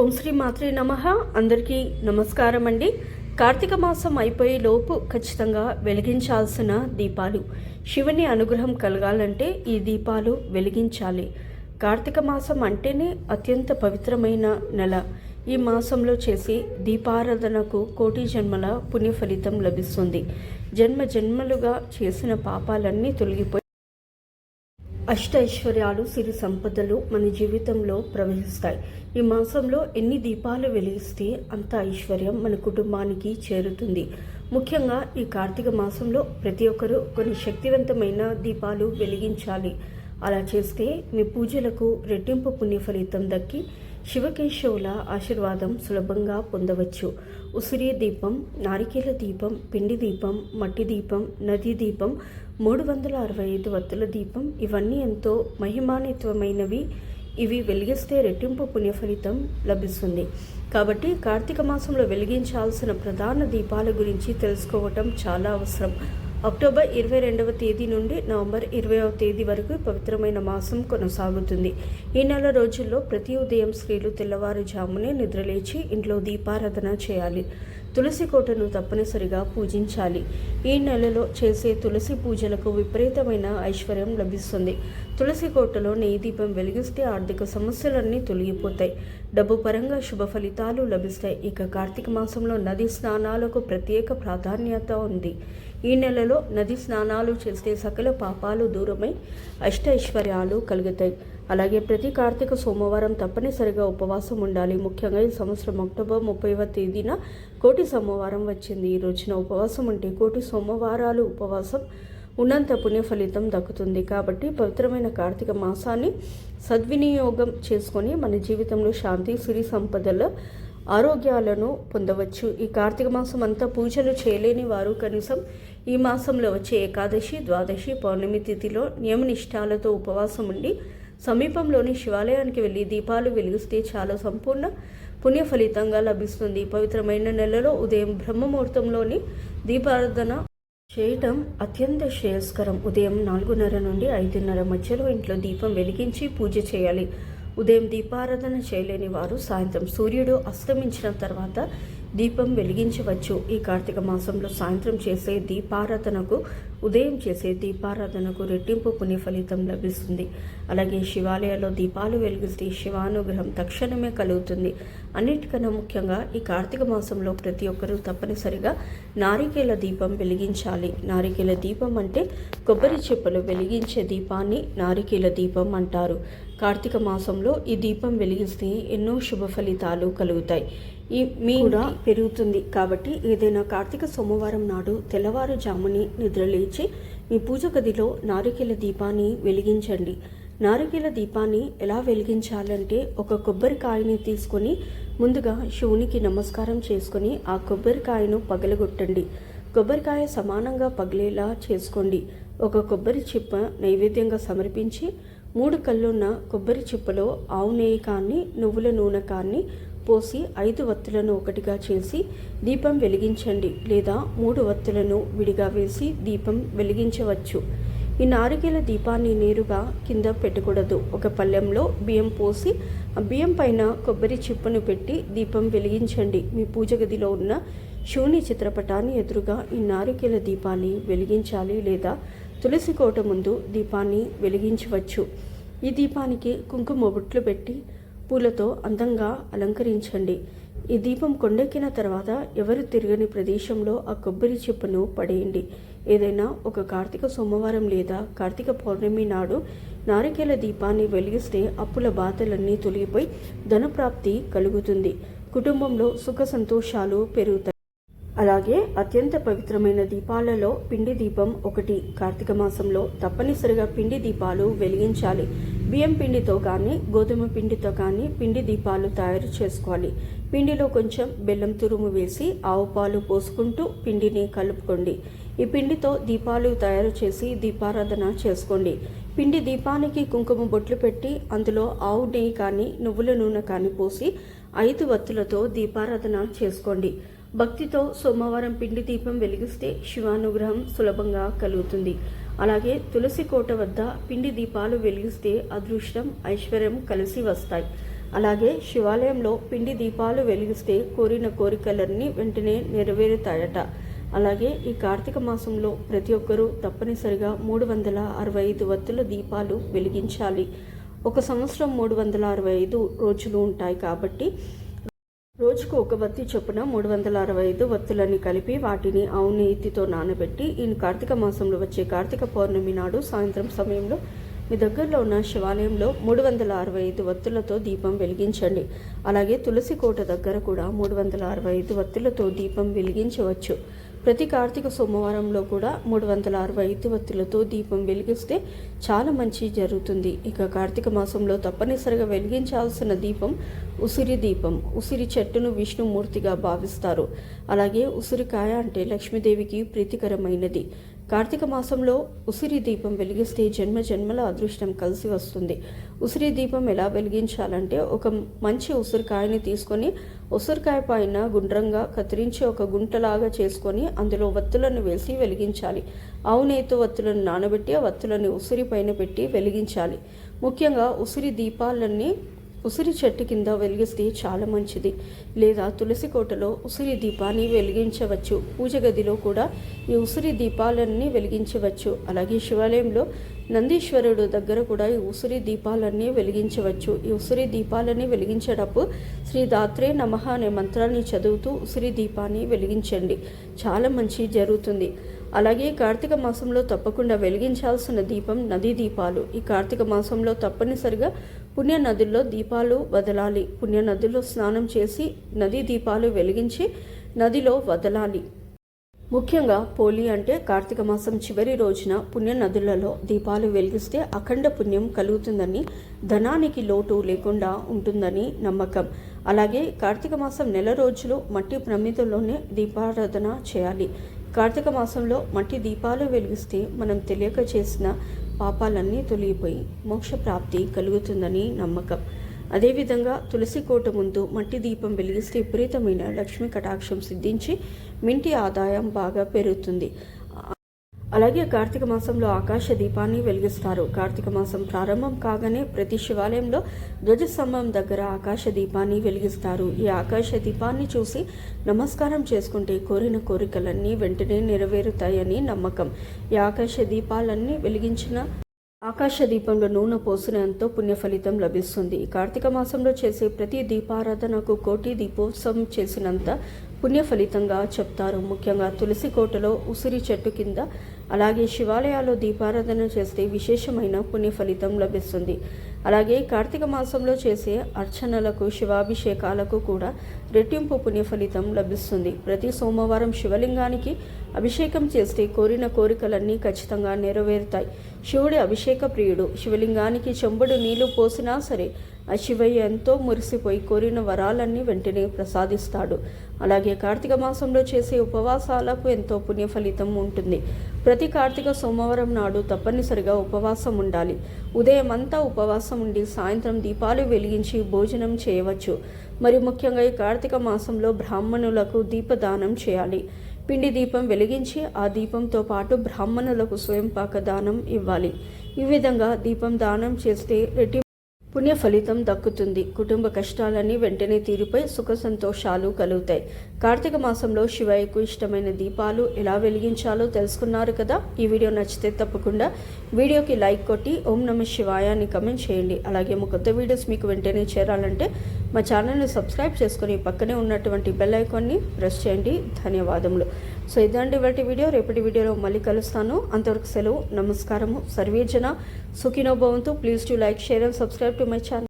ఓం శ్రీ మాత్రే నమ. అందరికీ నమస్కారం అండి కార్తీక మాసం అయిపోయే లోపు ఖచ్చితంగా వెలిగించాల్సిన దీపాలు. శివుని అనుగ్రహం కలగాలంటే ఈ దీపాలు వెలిగించాలి. కార్తీక మాసం అంటేనే అత్యంత పవిత్రమైన నెల. ఈ మాసంలో చేసి దీపారాధనకు కోటి జన్మల పుణ్య ఫలితం లభిస్తుంది. జన్మ జన్మలుగా చేసిన పాపాలన్నీ తొలగిపోయి అష్ట ఐశ్వర్యాలు సిరి సంపదలు మన జీవితంలో ప్రవహిస్తాయి. ఈ మాసంలో ఎన్ని దీపాలు వెలిగిస్తే అంత ఐశ్వర్యం మన కుటుంబానికి చేరుతుంది. ముఖ్యంగా ఈ కార్తీక మాసంలో ప్రతి ఒక్కరూ కొన్ని శక్తివంతమైన దీపాలు వెలిగించాలి. అలా చేస్తే మీ పూజలకు రెట్టింపు పుణ్య ఫలితం దక్కి శివకేశవుల ఆశీర్వాదం సులభంగా పొందవచ్చు. ఉసిరి దీపం నారికేల దీపం పిండి దీపం మట్టి దీపం నదీ దీపం మూడు వందల అరవై ఐదు వత్తుల దీపం ఇవన్నీ ఎంతో మహిమాన్వితమైనవి. ఇవి వెలిగిస్తే రెట్టింపు పుణ్యఫలితం లభిస్తుంది. కాబట్టి కార్తీక మాసంలో వెలిగించాల్సిన ప్రధాన దీపాల గురించి తెలుసుకోవటం చాలా అవసరం. అక్టోబర్ ఇరవై రెండవ తేదీ నుండి నవంబర్ ఇరవైవ తేదీ వరకు పవిత్రమైన మాసం కొనసాగుతుంది. ఈ నెల రోజుల్లో ప్రతి ఉదయం స్త్రీలు తెల్లవారుజామునే నిద్రలేచి ఇంట్లో దీపారాధన చేయాలి. తులసి కోటను తప్పనిసరిగా పూజించాలి. ఈ నెలలో చేసే తులసి పూజలకు విపరీతమైన ఐశ్వర్యం లభిస్తుంది. తులసి కోటలో నెయ్యి దీపం వెలిగిస్తే ఆర్థిక సమస్యలన్నీ తొలగిపోతాయి. డబ్బు పరంగా శుభ ఫలితాలు లభిస్తాయి. ఇక కార్తీక మాసంలో నది స్నానాలకు ప్రత్యేక ప్రాధాన్యత ఉంది. ఈ నెలలో నది స్నానాలు చేస్తే సకల పాపాలు దూరమై అష్ట ఐశ్వర్యాలు కలుగుతాయి. అలాగే ప్రతి కార్తీక సోమవారం తప్పనిసరిగా ఉపవాసం ఉండాలి. ముఖ్యంగా ఈ సంవత్సరం అక్టోబర్ ముప్పైవ తేదీన కోటి సోమవారం వచ్చింది. ఈ రోజున ఉపవాసం ఉంటే కోటి సోమవారాలు ఉపవాసం ఉన్నంత పుణ్య ఫలితం దక్కుతుంది. కాబట్టి పవిత్రమైన కార్తీక మాసాన్ని సద్వినియోగం చేసుకొని మన జీవితంలో శాంతి సిరి సంపదల ఆరోగ్యాలను పొందవచ్చు. ఈ కార్తీక మాసం అంతా పూజలు చేయలేని వారు కనీసం ఈ మాసంలో వచ్చే ఏకాదశి ద్వాదశి పౌర్ణమి తిథిలో నియమనిష్టాలతో ఉపవాసం ఉండి సమీపంలోని శివాలయానికి వెళ్ళి దీపాలు వెలిగిస్తే చాలా సంపూర్ణ పుణ్య ఫలితంగా లభిస్తుంది. పవిత్రమైన నెలలో ఉదయం బ్రహ్మముహూర్తంలోని దీపారాధన చేయటం అత్యంత శ్రేయస్కరం. ఉదయం నాలుగున్నర నుండి ఐదున్నర మధ్యలో ఇంట్లో దీపం వెలిగించి పూజ చేయాలి. ఉదయం దీపారాధన చేయలేని వారు సాయంత్రం సూర్యుడు అస్తమించిన తర్వాత దీపం వెలిగించవచ్చు. ఈ కార్తీక మాసంలో సాయంత్రం చేసే దీపారాధనకు ఉదయం చేసే దీపారాధనకు రెట్టింపు పుణ్య ఫలితం లభిస్తుంది. అలాగే శివాలయాల్లో దీపాలు వెలిగిస్తే శివానుగ్రహం తక్షణమే కలుగుతుంది. అన్నిటికన్నా ముఖ్యంగా ఈ కార్తీక మాసంలో ప్రతి ఒక్కరూ తప్పనిసరిగా నారికేల దీపం వెలిగించాలి. నారికేల దీపం అంటే కొబ్బరి చెప్పులు వెలిగించే దీపాన్ని నారికేల దీపం అంటారు. కార్తీక మాసంలో ఈ దీపం వెలిగిస్తే ఎన్నో శుభ ఫలితాలు కలుగుతాయి. ఈ మీ కూడా పెరుగుతుంది కాబట్టి ఏదైనా కార్తీక సోమవారం నాడు తెల్లవారుజాముని నిద్రలేచి మీ పూజ గదిలో నారికేల దీపాన్ని వెలిగించండి. నారికేల దీపాన్ని ఎలా వెలిగించాలంటే ఒక కొబ్బరికాయని తీసుకొని ముందుగా శివునికి నమస్కారం చేసుకొని ఆ కొబ్బరికాయను పగలగొట్టండి. కొబ్బరికాయ సమానంగా పగిలేలా చేసుకోండి. ఒక కొబ్బరి చిప్ప నైవేద్యంగా సమర్పించి మూడు కళ్ళున్న కొబ్బరి చిప్పలో ఆవు నెయ్యి కానీ నువ్వుల నూనె కానీ పోసి ఐదు వత్తులను ఒకటిగా చేసి దీపం వెలిగించండి లేదా మూడు వత్తులను విడిగా వేసి దీపం వెలిగించవచ్చు. ఈ నారికేల దీపాన్ని నేరుగా కింద పెట్టకూడదు. ఒక పళ్ళెంలో బియ్యం పోసి ఆ బియ్యం పైన కొబ్బరి చిప్పను పెట్టి దీపం వెలిగించండి. మీ పూజ గదిలో ఉన్న శివుని చిత్రపటాన్ని ఎదురుగా ఈ నారికేల దీపాన్ని వెలిగించాలి లేదా తులసి కోట ముందు దీపాన్ని వెలిగించవచ్చు. ఈ దీపానికి కుంకుమ బొట్లు పెట్టి పూలతో అందంగా అలంకరించండి. ఈ దీపం కొండెక్కిన తర్వాత ఎవరు తిరగని ప్రదేశంలో ఆ కొబ్బరి చెప్పును పడేయండి. ఏదైనా ఒక కార్తీక సోమవారం లేదా కార్తీక పౌర్ణమి నాడు నారికేల దీపాన్ని వెలిగిస్తే అప్పుల బాధలన్నీ తొలగిపోయి ధనప్రాప్తి కలుగుతుంది. కుటుంబంలో సుఖ సంతోషాలు పెరుగుతాయి. అలాగే అత్యంత పవిత్రమైన దీపాలలో పిండి దీపం ఒకటి. కార్తీక మాసంలో తప్పనిసరిగా పిండి దీపాలు వెలిగించాలి. బియ్యం పిండితో కానీ గోధుమ పిండితో కానీ పిండి దీపాలు తయారు చేసుకోవాలి. పిండిలో కొంచెం బెల్లం తురుము వేసి ఆవు పాలు పోసుకుంటూ పిండిని కలుపుకోండి. ఈ పిండితో దీపాలు తయారు చేసి దీపారాధన చేసుకోండి. పిండి దీపానికి కుంకుమ బొట్లు పెట్టి అందులో ఆవు నెయ్యి కానీ నువ్వుల నూనె కానీ పోసి ఐదు వత్తులతో దీపారాధన చేసుకోండి. భక్తితో సోమవారం పిండి దీపం వెలిగిస్తే శివానుగ్రహం సులభంగా కలుగుతుంది. అలాగే తులసి కోట వద్ద పిండి దీపాలు వెలిగిస్తే అదృష్టం ఐశ్వర్యం కలిసి వస్తాయి. అలాగే శివాలయంలో పిండి దీపాలు వెలిగిస్తే కోరిన కోరికలన్నీ వెంటనే నెరవేరుతాయట. అలాగే ఈ కార్తీక మాసంలో ప్రతి ఒక్కరూ తప్పనిసరిగా మూడు వందల అరవై ఐదు వత్తుల దీపాలు వెలిగించాలి. ఒక సంవత్సరం మూడు వందల అరవై ఐదు రోజులు ఉంటాయి కాబట్టి రోజుకు ఒక వత్తి చొప్పున మూడు వందల అరవై ఐదు వత్తులని కలిపి వాటిని ఆవు నానబెట్టి ఈ కార్తీక మాసంలో వచ్చే కార్తీక పౌర్ణమి నాడు సాయంత్రం సమయంలో మీ దగ్గరలో ఉన్న శివాలయంలో మూడు వందల అరవై ఐదు వత్తులతో దీపం వెలిగించండి. అలాగే తులసి కోట దగ్గర కూడా మూడు వందల అరవై ఐదు వత్తులతో దీపం వెలిగించవచ్చు. ప్రతి కార్తీక సోమవారంలో కూడా మూడు వందల అరవై ఐదు వత్తులతో దీపం వెలిగిస్తే చాలా మంచి జరుగుతుంది. ఇక కార్తీక మాసంలో తప్పనిసరిగా వెలిగించాల్సిన దీపం ఉసిరి దీపం. ఉసిరి చెట్టును విష్ణుమూర్తిగా భావిస్తారు. అలాగే ఉసిరికాయ అంటే లక్ష్మీదేవికి ప్రీతికరమైనది. కార్తీక మాసంలో ఉసిరి దీపం వెలిగిస్తే జన్మ జన్మల అదృష్టం కలిసి వస్తుంది. ఉసిరి దీపం ఎలా వెలిగించాలంటే ఒక మంచి ఉసిరికాయని తీసుకొని ఉసిరికాయ పైన గుండ్రంగా కత్తిరించి ఒక గుంటలాగా చేసుకొని అందులో వత్తులను వేసి వెలిగించాలి. ఆవునేతో వత్తులను నానబెట్టి ఆ వత్తులని ఉసిరి పైన పెట్టి వెలిగించాలి. ముఖ్యంగా ఉసిరి దీపాలన్నీ ఉసిరి చెట్టు కింద వెలిగిస్తే చాలా మంచిది. లేదా తులసి కోటలో ఉసిరి దీపాన్ని వెలిగించవచ్చు. పూజ గదిలో కూడా ఈ ఉసిరి దీపాలన్నీ వెలిగించవచ్చు. అలాగే శివాలయంలో నందీశ్వరుడు దగ్గర కూడా ఈ ఉసిరి దీపాలన్నీ వెలిగించవచ్చు. ఈ ఉసిరి దీపాలన్నీ వెలిగించేటప్పుడు శ్రీ దాత్రే నమః అనే మంత్రాన్ని చదువుతూ ఉసిరి దీపాన్ని వెలిగించండి. చాలా మంచి జరుగుతుంది. అలాగే కార్తీక మాసంలో తప్పకుండా వెలిగించాల్సిన దీపం నదీ దీపాలు. ఈ కార్తీక మాసంలో తప్పనిసరిగా పుణ్య నదుల్లో దీపాలు వదలాలి. పుణ్యనదుల్లో స్నానం చేసి నదీ దీపాలు వెలిగించి నదిలో వదలాలి. ముఖ్యంగా పోలి అంటే కార్తీక మాసం చివరి రోజున పుణ్య నదులలో దీపాలు వెలిగిస్తే అఖండ పుణ్యం కలుగుతుందని ధనానికి లోటు లేకుండా ఉంటుందని నమ్మకం. అలాగే కార్తీక మాసం నెల రోజులు మట్టి ప్రమిదలోనే దీపారాధన చేయాలి. కార్తీక మాసంలో మట్టి దీపాలు వెలిగిస్తే మనం తెలియక చేసిన పాపాలన్నీ తొలగిపోయి మోక్ష ప్రాప్తి కలుగుతుందని నమ్మకం. అదేవిధంగా తులసి కోట ముందు మట్టి దీపం వెలిగిస్తే విపరీతమైన లక్ష్మీ కటాక్షం సిద్ధించి మింటి ఆదాయం బాగా పెరుగుతుంది. అలాగే కార్తీక మాసంలో ఆకాశ దీపాన్ని వెలిగిస్తారు. కార్తీక మాసం ప్రారంభం కాగానే ప్రతి శివాలయంలో ధ్వజస్తంభం దగ్గర ఆకాశ దీపాన్ని వెలిగిస్తారు. ఈ ఆకాశ దీపాన్ని చూసి నమస్కారం చేసుకుంటే కోరిన కోరికలన్నీ వెంటనే నెరవేరుతాయని నమ్మకం. ఈ ఆకాశ దీపాలన్నీ వెలిగించిన ఆకాశ దీపంలో నూనె పోసిన ఎంతో పుణ్య ఫలితం లభిస్తుంది కార్తీక మాసంలో చేసే ప్రతి దీపారాధనకు కోటి దీపోత్సవం చేసినంత పుణ్య ఫలితంగా చెప్తారు. ముఖ్యంగా తులసి కోటలో ఉసిరి చెట్టు కింద అలాగే శివాలయాల్లో దీపారాధన చేస్తే విశేషమైన పుణ్య ఫలితం లభిస్తుంది. అలాగే కార్తీక మాసంలో చేసే అర్చనలకు శివాభిషేకాలకు కూడా రెట్టింపు పుణ్యఫలితం లభిస్తుంది. ప్రతి సోమవారం శివలింగానికి అభిషేకం చేస్తే కోరిన కోరికలన్నీ ఖచ్చితంగా నెరవేరుతాయి. శివుడి అభిషేక ప్రియుడు. శివలింగానికి చెంబుడు నీళ్ళు పోసినా సరే ఆ శివయ్య ఎంతో మురిసిపోయి కోరిన వరాలన్నీ వెంటనే ప్రసాదిస్తాడు. అలాగే కార్తీక మాసంలో చేసే ఉపవాసాలకు ఎంతో పుణ్యఫలితం ఉంటుంది. ప్రతి కార్తీక సోమవారం నాడు తప్పనిసరిగా ఉపవాసం ఉండాలి. ఉదయం అంతా ఉపవాసం ఉండి సాయంత్రం దీపాలు వెలిగించి భోజనం చేయవచ్చు. మరి ముఖ్యంగా ఈ కార్తీక మాసంలో బ్రాహ్మణులకు దీపదానం చేయాలి. పిండి దీపం వెలిగించి ఆ దీపంతో పాటు బ్రాహ్మణులకు స్వయంపాక దానం ఇవ్వాలి. ఈ విధంగా దీపం దానం చేస్తే రెట్టి పుణ్య ఫలితం దక్కుతుంది. కుటుంబ కష్టాలన్నీ వెంటనే తీరిపోయి సుఖ సంతోషాలు కలుగుతాయి. కార్తీక మాసంలో శివయ్యకు ఇష్టమైన దీపాలు ఎలా వెలిగించాలో తెలుసుకున్నారు కదా? ఈ వీడియో నచ్చితే తప్పకుండా వీడియోకి లైక్ కొట్టి ఓం నమ శివాయ అని కమెంట్ చేయండి. అలాగే మా కొత్త వీడియోస్ మీకు వెంటనే చేరాలంటే మా ఛానల్ని సబ్స్క్రైబ్ చేసుకుని పక్కనే ఉన్నటువంటి బెల్ ఐకాన్ని ప్రెస్ చేయండి. ధన్యవాదములు. సో ఇదండి ఇవాటి వీడియో రేపటి వీడియోలో మళ్ళీ కలుస్తాను. అంతవరకు సెలవు. నమస్కారము. సర్వేజన సుఖినో భవంతు. Please to like share and subscribe to my channel